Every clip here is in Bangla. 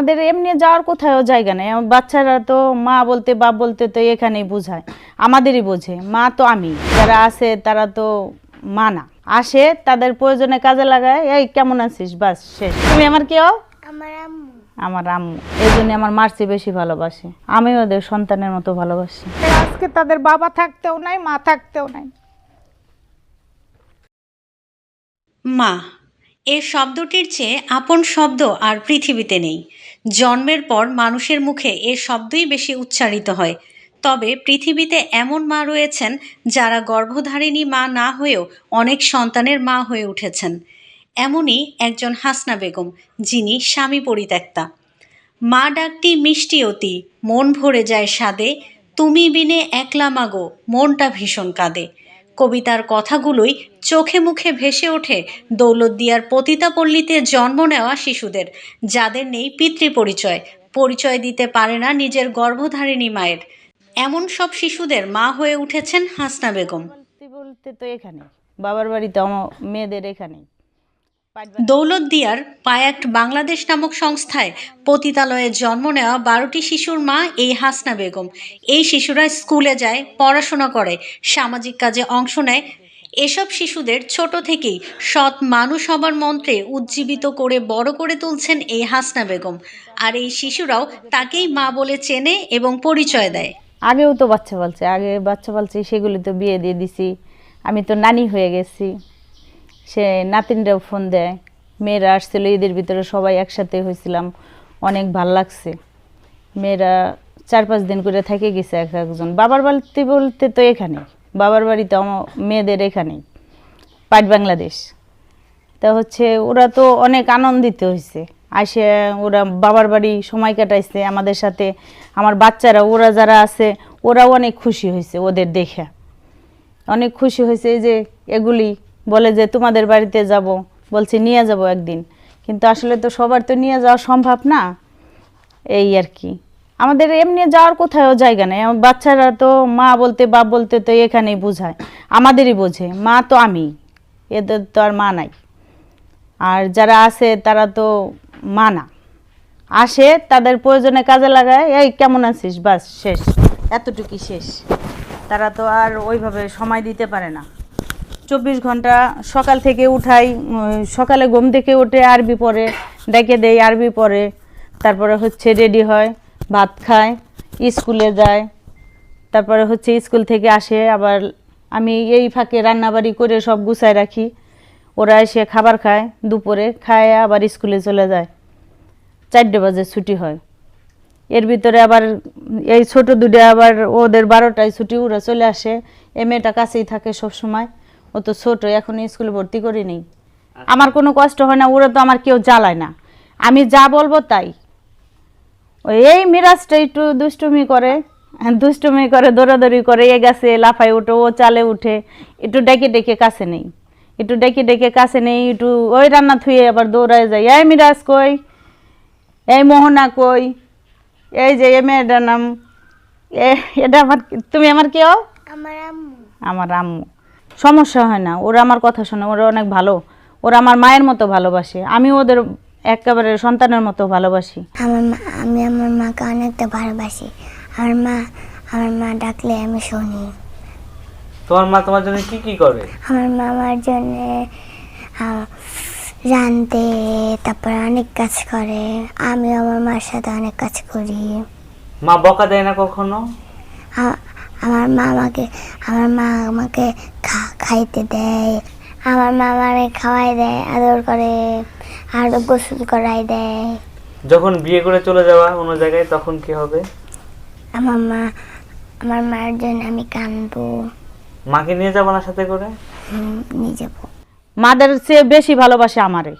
আমাদের এমনি যাওয়ার কোথাও জায়গা নেই। বাচ্চারা তো মা বলতে বাপ বলতে তো এখানেই বোঝায়। আমাদেরই বোঝে। মা তো আমি। যারা আছে তারা তো মা না। আসে তাদের প্রয়োজনে কাজে লাগায়। এই কেমন আছিস? বাস শেষ। তুমি আমার কেউ আমার আম্মু। আমার আম্মু। এই জন্য আমার মার্সি বেশি ভালোবাসে। আমি ওদের সন্তানের মতো ভালোবাসি। আজকে তাদের বাবা থাকতেও নাই মা থাকতেও নাই। মা এর শব্দটির চেয়ে আপন শব্দ আর পৃথিবীতে নেই। জন্মের পর মানুষের মুখে এ শব্দই বেশি উচ্চারিত হয়। তবে পৃথিবীতে এমন মা রয়েছেন যারা গর্ভধারিণী মা না হয়েও অনেক সন্তানের মা হয়ে উঠেছেন। এমনই একজন হাসনা বেগম, যিনি স্বামী পরিত্যক্তা। মা ডাকটি মিষ্টি অতি, মন ভরে যায় স্বাদে তুমি বিনে একলা মাগো মনটা ভীষণ কাঁদে। কবিতার কথাগুলোই চোখে মুখে ভেসে ওঠে দৌলতদিয়ার পতিতাপল্লীতে জন্ম নেওয়া শিশুদের, যাদের নেই পিতৃ পরিচয় পরিচয় দিতে পারে না নিজের গর্ভধারিণী মায়ের। এমন সব শিশুদের মা হয়ে উঠেছেন হাসনা বেগম। বলতে তো এখানে বাবার বাড়িতে আমার মেয়েদের এখানেই। দৌলতদিয়ার পায়াক্ট বাংলাদেশ নামক সংস্থায় পতিতালয়ে জন্ম নেওয়া বারোটি শিশুর মা এই হাসনা বেগম। এই শিশুরা স্কুলে যায়, পড়াশোনা করে, সামাজিক কাজে অংশ নেয়। এসব শিশুদের ছোট থেকেই সৎ মানুষ হবার মন্ত্রে উজ্জীবিত করে বড় করে তুলছেন এই হাসনা বেগম। আর এই শিশুরাও তাকেই মা বলে চেনে এবং পরিচয় দেয়। আগেও তো বাচ্চা বলছে আগে বাচ্চা বলছে সেগুলি তো বিয়ে দিয়ে দিছি। আমি তো নানি হয়ে গেছি। সে নাতিনরাও ফোন দেয়। মেয়েরা আসছিল, ঈদের ভিতরে সবাই একসাথে হয়েছিলাম। অনেক ভালো লাগছে। মেয়েরা চার পাঁচ দিন করে থেকে গেছে এক একজন। বাবার বাড়িতে বলতে তো এখানে বাবার বাড়িতে আমার মেয়েদের এখানেই। পাট বাংলাদেশ। তা হচ্ছে ওরা তো অনেক আনন্দিত হয়েছে। আসে ওরা বাবার বাড়ি সময় কাটাইছে আমাদের সাথে। আমার বাচ্চারা, ওরা যারা আছে, ওরাও অনেক খুশি হয়েছে ওদের দেখে। অনেক খুশি হয়েছে যে এগুলি বলে যে, তোমাদের বাড়িতে যাব। বলছি, নিয়ে যাব একদিন। কিন্তু আসলে তো সবার তো নিয়ে যাওয়া সম্ভব না, এই আর কি। আমাদের এমনি যাওয়ার কোথাও জায়গা নেই। বাচ্চারা তো মা বলতে, বাপ বলতে তো এখানেই বোঝায়। আমাদেরই বোঝে, মা তো আমি, এদের তো আর মা নাই। আর যারা আছে, তারা তো মা না। আসে, তাদের প্রয়োজনে কাজে লাগায়, এই, কেমন আছিস? বাস, শেষ। এতটুকুই শেষ। তারা তো আর ওইভাবে সময় দিতে পারে না। চব্বিশ ঘণ্টা সকাল থেকে উঠাই সকালে ঘুম থেকে উঠে আরবি পড়ে ডেকে দেই আরবি পড়ে, তারপরে হচ্ছে রেডি হয়, ভাত খায়, স্কুলে যায়, তারপরে হচ্ছে স্কুল থেকে আসে, আবার আমি এই ফাঁকে রান্নাবাড়ি করে সব গুছায় রাখি, ওরা এসে খাবার খায়, দুপুরে খায়, আবার স্কুলে চলে যায়। চারটে বাজে ছুটি হয়। এর ভিতরে আবার এই ছোট দুটো আবার ওদের বারোটায় ছুটি, ওরা চলে আসে। এ মেয়েটা কাছেই থাকে সব সময় ও তো ছোট এখন স্কুলে ভর্তি করি নেই আমার কোনো কষ্ট হয় না ওরা তো আমার কেউ জ্বালায় না। আমি যা বলব তাই। ওই এই মিরাজটা একটু দুষ্টুমি করে দুষ্টুমি করে দৌড়াদৌড়ি করে এ গাছে লাফায় উঠে ও চালে উঠে একটু ডেকে ডেকে কাছে নেই। একটু ডেকে ডেকে কাছে নেই একটু ওই রান্না থুয়ে আবার দৌড়ায় যায়। এই মিরাজ কই? এই মোহনা কই? এই যে এ মেয়েটার নাম এ এটা আমার তুমি আমার কেউ? আমার আম্মু। আমার আম্মু। সমস্যা হয় না। ওরা আমার কথা শোনে ওরা অনেক ভালো। ওরা আমার মায়ের মতো ভালোবাসে। আমি ওদের একেবারে সন্তানের মতো ভালোবাসি। আমার মা আমি আমার মাকে অনেকটা ভালোবাসি। আমার মা আমার মা ডাকলে আমি শুনি। তোমার মা তোমার জন্য কি কি করে? আমার মা আমার জন্য রাঁধতে তারপর অনেক কাজ করে। আমি আমার মার সাথে অনেক কাজ করি। মা বকা দেয় না কখনো? আমার মা আমাকে আমার মা আমাকে খা- খাইতে দেয় আমার মা আমারে খাওয়াই দেয় আদর করে আর গোসল করাই দেয়। যখন বিয়ে করে চলে যাওয়া অন্য জায়গায় তখন কি হবে? আমার মা আমার মায়ের জন্য আমি কাঁদবো। মাকে নিয়ে যাব না সাথে করে? হুম, নিয়ে যাব। মাদের চেয়ে বেশি ভালোবাসে আমারে।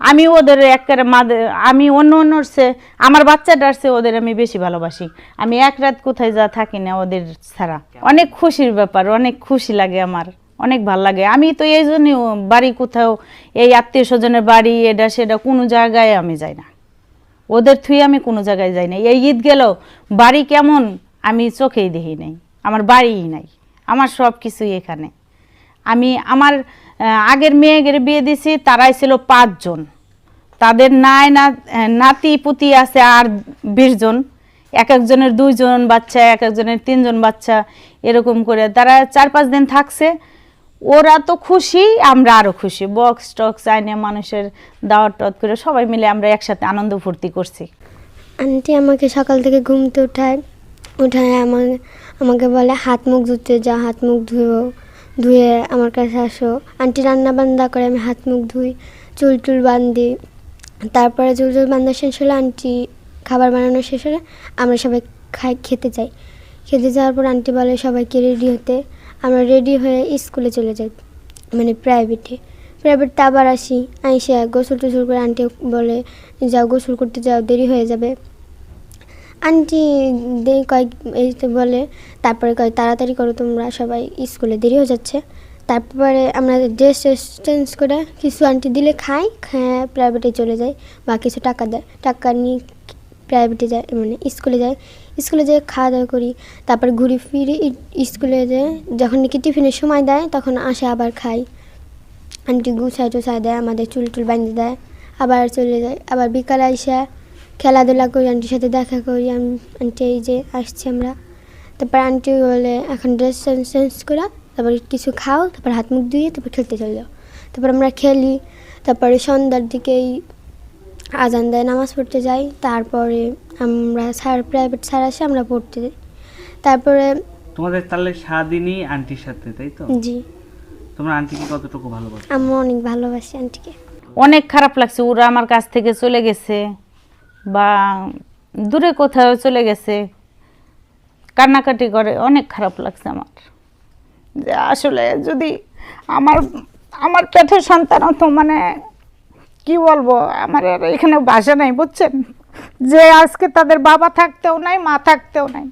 আমি ওদের একেবারে মাদের আমি অন্য অন্য চেয়ে আমার বাচ্চাটার চেয়ে ওদের আমি বেশি ভালোবাসি। আমি এক রাত কোথায় যা থাকি না ওদের ছাড়া। অনেক খুশির ব্যাপার, অনেক খুশি লাগে আমার, অনেক ভালো লাগে। আমি তো এই জন্যই বাড়ি কোথাও, এই আত্মীয় স্বজনের বাড়ি, এটা সেটা কোনো জায়গায় আমি যাই না। ওদের থুই আমি কোনো জায়গায় যাই না। এই ঈদ গেল, বাড়ি কেমন আমি চোখেই দেখি নাই, আমার বাড়িই নাই, আমার সব কিছুই এখানে। আমি আমার আগের মেয়েদের বিয়ে দিছি, তারাই ছিল পাঁচজন। তাদের নাই না নাতি পুতি আছে আর বিশ জন। এক একজনের দুইজন বাচ্চা, এক একজনের তিনজন বাচ্চা, এরকম করে তারা চার পাঁচ দিন থাকছে। ওরা তো খুশি, আমরা আরও খুশি। বক্স টক্স আইনে মানুষের দাওয়াত টাওয়াত করে সবাই মিলে আমরা একসাথে আনন্দ ফুর্তি করছি। আন্টি আমাকে সকাল থেকে ঘুমতে উঠায় উঠায় আমাকে আমাকে বলে, হাত মুখ ধুতে যা, হাত মুখ ধুয়েও ধুয়ে আমার কাছে আসো। আন্টি রান্না বান্না করে, আমি হাত মুখ ধুই, চুল টুল বান্ধি তারপরে চুল টুল বান্ধা শেষ হলে আন্টি খাবার বানানো শেষ হলে আমরা সবাই খাই, খেতে যাই। খেতে যাওয়ার পর আন্টি বলে, সবাইকে রেডি হতে। আমরা রেডি হয়ে স্কুলে চলে যাই মানে প্রাইভেটে প্রাইভেটে আবার আসি, আইসে গোসল টোসল করে আন্টি বলে, যাও গোসল করতে যাও, দেরি হয়ে যাবে। আন্টি দে- কয়েক এই তো বলে, তারপরে কয়েক তাড়াতাড়ি করো তোমরা সবাই, স্কুলে দেরি হয়ে যাচ্ছে। তারপরে আমরা ড্রেস চেঞ্জ করে কিছু আন্টি দিলে খাই খায় প্রাইভেটে চলে যাই বা কিছু টাকা দেয়। টাকা নিয়ে প্রাইভেটে যাই মানে স্কুলে যাই স্কুলে যেয়ে খাওয়া দাওয়া করি, তারপর ঘুরি ফিরি স্কুলে যেয়ে যখন নাকি টিফিনের সময় দেয়, তখন আসে আবার খাই। আন্টি গুছায় টুছাই দেয়, আমাদের চুল টুল বাঁধে দেয়, আবার চলে যায়। আবার বিকালে আইসা খেলাধুলা করি আন্টির সাথে দেখা করি আমি আন্টি এই যে আসছি আমরা। তারপর আন্টি বলে এখন ড্রেস চেঞ্জ চেঞ্জ করে তারপর কিছু খাও তারপর হাত মুখ ধুয়ে তারপর খেলতে চলে যাও। তারপর আমরা খেলি তারপরে সন্ধ্যার দিকেই আজান দেয় নামাজ পড়তে যাই তারপরে আমরা স্যার প্রাইভেট স্যার আসে আমরা পড়তে যাই। তারপরে তোমাদের তাহলে সারাদিনই আন্টির সাথে তাই তো? জি। তোমরা আন্টিকে কতটুকু ভালোবাসো? আমরা অনেক ভালোবাসি আন্টিকে। অনেক খারাপ লাগছে ওরা আমার কাছ থেকে চলে গেছে। বা দূরে কোথাও চলে গেছে, কান্নাকাটি করে, অনেক খারাপ লাগছে আমার। যে আসলে যদি আমার আমার পেটের সন্তান তো মানে কি বলব, আমার আর এখানে বাসা নাই, বুঝছেন? যে আজকে তাদের বাবা থাকতেও নাই, মা থাকতেও নাই।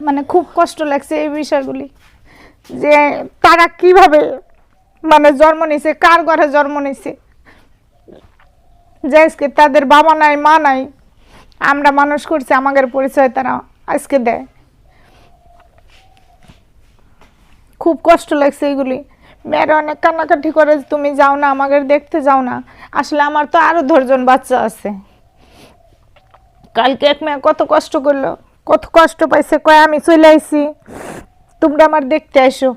মানে খুব কষ্ট লাগছে এই বিষয়গুলি। যে তারা কীভাবে মানে জন্ম নিছে কার ঘরে জন্ম নিছে যে আজকে তাদের বাবা নাই, মা নাই, আমরা মানুষ করছি, আমাদের পরিচয় তারা আজকে দেয়। খুব কষ্ট লাগছে এগুলি। মেয়েরা অনেক কান্নাকাটি করে তুমি যাও না, আমাদের দেখতে যাও না। আসলে আমার তো আরও দশজন বাচ্চা আছে। কালকে এক মেয়ে কত কষ্ট করল, কত কষ্ট পাইছে, কয় আমি চলে আইছি। তোমরা আমার দেখতে আসো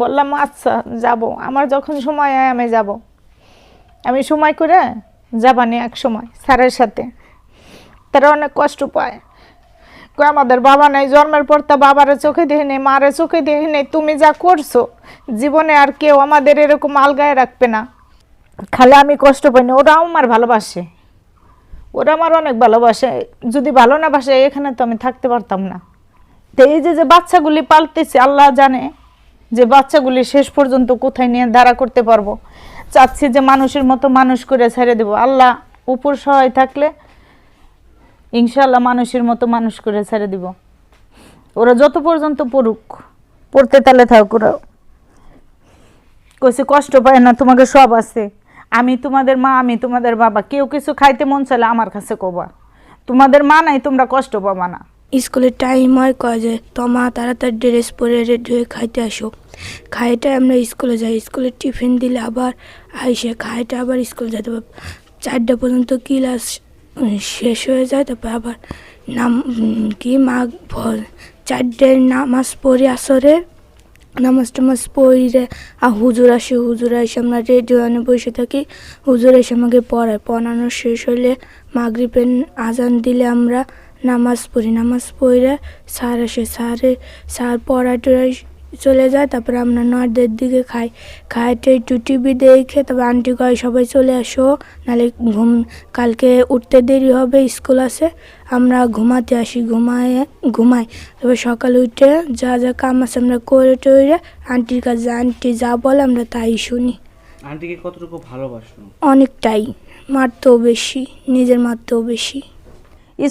বললাম আচ্ছা যাব। আমার যখন সময় হয়, আমি যাব। আমি সময় করে যাবানি এক সময় স্যারের সাথে। তারা অনেক কষ্ট পায়। আমাদের বাবা নাই, জন্মের পর তা বাবারে চোখে দেখে নেই, মারে চোখে দেখে নেই, তুমি যা করছ, জীবনে আর কেউ আমাদের এরকম আলগায় রাখবে না। খালি আমি কষ্ট পাইনি ওরাও আমার ভালোবাসে। ওরা আমার অনেক ভালোবাসে, যদি ভালো না বাসে, এখানে তো আমি থাকতে পারতাম না। তো এই যে যে বাচ্চাগুলি পালতেছে, আল্লাহ জানে যে বাচ্চাগুলি শেষ পর্যন্ত কোথায় নিয়ে দাঁড়া করতে পারব। চাচ্ছি যে মানুষের মতো মানুষ করে ছেড়ে দেবো। আল্লাহ উপর সহায় থাকলে ইনশাল্লাহ মানুষের মতো মানুষ করে ছেড়ে দিব। ওরা যত পর্যন্ত পড়ুক, পড়তে তালে থাক ওরা কইছে, কষ্ট পায় না, তোমাকে সব আছে। আমি তোমাদের মা, আমি তোমাদের বাবা। কেউ কিছু খাইতে মন চাইলে আমার কাছে কবা। তোমাদের মা নাই, তোমরা কষ্ট পাবা না। স্কুলের টাইম হয় কয় যে তোমা তাড়াতাড়ি ড্রেস পরে রেডি হয়ে খাইতে আসো। খাইটা আমরা স্কুলে যাই। স্কুলে টিফিন দিলে আবার আইসে, খাইটা আবার স্কুল যেতে হবে। চারটা পর্যন্ত ক্লাস শেষ হয়ে যায়, তারপর আবার নাম কি মাঘ ভ- চারটের নামাজ পড়ি আসরে, নামাজ টামাজ পড়ে, আর হুজুর আসে, হুজুর এসে আমরা রেডিও আনে বসে থাকি। হুজুর এসে আমাকে পড়ায়। পড়ানো শেষ হলে মাগরিবের আজান দিলে আমরা নামাজ পড়ি। নামাজ পড়ে স্যার আসে স্যারে স্যার পড়া টড়াই চলে যায় তারপরে আমরা নয়টার দিকে খাই। খাইতে একটু টিভি দেখে তারপর আন্টি কয় সবাই চলে আসো নাহলে ঘুম কালকে উঠতে দেরি হবে স্কুল আছে আমরা ঘুমাতে আসি। ঘুমায় ঘুমাই তারপর সকালে উঠে যা যা কাম আছে আমরা করে টরে আন্টির কাছে আন্টি যা বলে আমরা তাই শুনি। আন্টিকে কতটুকু ভালোবাসো? অনেকটাই মারতেও বেশি নিজের মারতেও বেশি।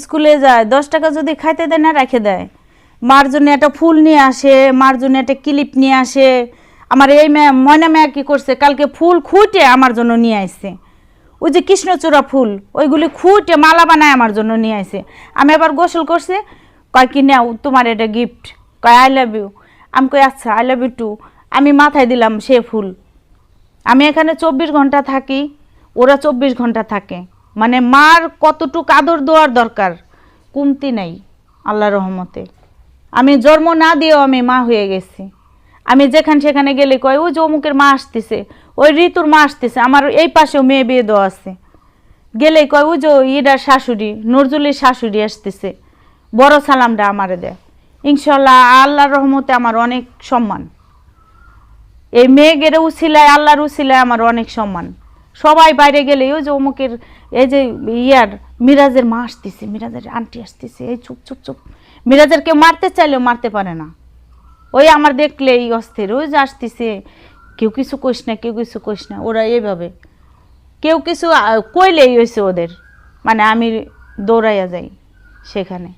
স্কুলে যায়, দশ টাকা যদি খাইতে দেয় না রেখে দেয়। মার জন্য একটা ফুল নিয়ে আসে, মার জন্য একটা ক্লিপ নিয়ে আসে। আমার এই মেয়ে, ময়না মেয়ে কি করছে? কালকে ফুল খুঁটে আমার জন্য নিয়ে আসছে ওই যে কৃষ্ণচূড়া ফুল, ওইগুলি খুঁটে মালা বানায় আমার জন্য নিয়ে আসে আমি আবার গোসল করছে, কয় কি নাও, তোমার এটা গিফট কয় আই লাভ ইউ আমি কই আচ্ছা আই লাভ ইউ টু আমি মাথায় দিলাম সে ফুল। আমি এখানে চব্বিশ ঘণ্টা থাকি, ওরা চব্বিশ ঘণ্টা থাকে। মানে মার কতটুকু আদর দেওয়ার দরকার? কমতি নাই আল্লাহ রহমতে। আমি জন্ম না দিয়েও আমি মা হয়ে গেছি। আমি যেখানে সেখানে গেলে কয়, ওই যে অমুকের মা আসতেছে, ওই ঋতুর মা আসতেছে, আমার এই পাশেও মেয়ে বিয়ে দেওয়া আছে। গেলে কয়, ওই যে ইডার শাশুড়ি, নজরুলের শাশুড়ি আসতেছে, বড় সালামটা আমারে দেয় ইনশাল্লাহ আল্লাহর রহমতে আমার অনেক সম্মান। এই মেয়ে মেয়েগের উছিলায় আল্লাহর উছিলায় আমার অনেক সম্মান। সবাই বাইরে গেলে ওই যে অমুকের, এই যে ইয়ার, মিরাজের মা আসতেছে, মিরাজের আন্টি আসতেছে, এই চুপ চুপ চুপ। মিরাজের কেউ মারতে চাইলেও মারতে পারে না। ওই আমার দেখলে এই অস্থির, ওই যে আসতেছে, কেউ কিছু কইস না, কেউ কিছু কইস না, ওরা এইভাবে। কেউ কিছু কইলেই হয়েছে ওদের। মানে আমি দৌড়াইয়া যাই সেখানে।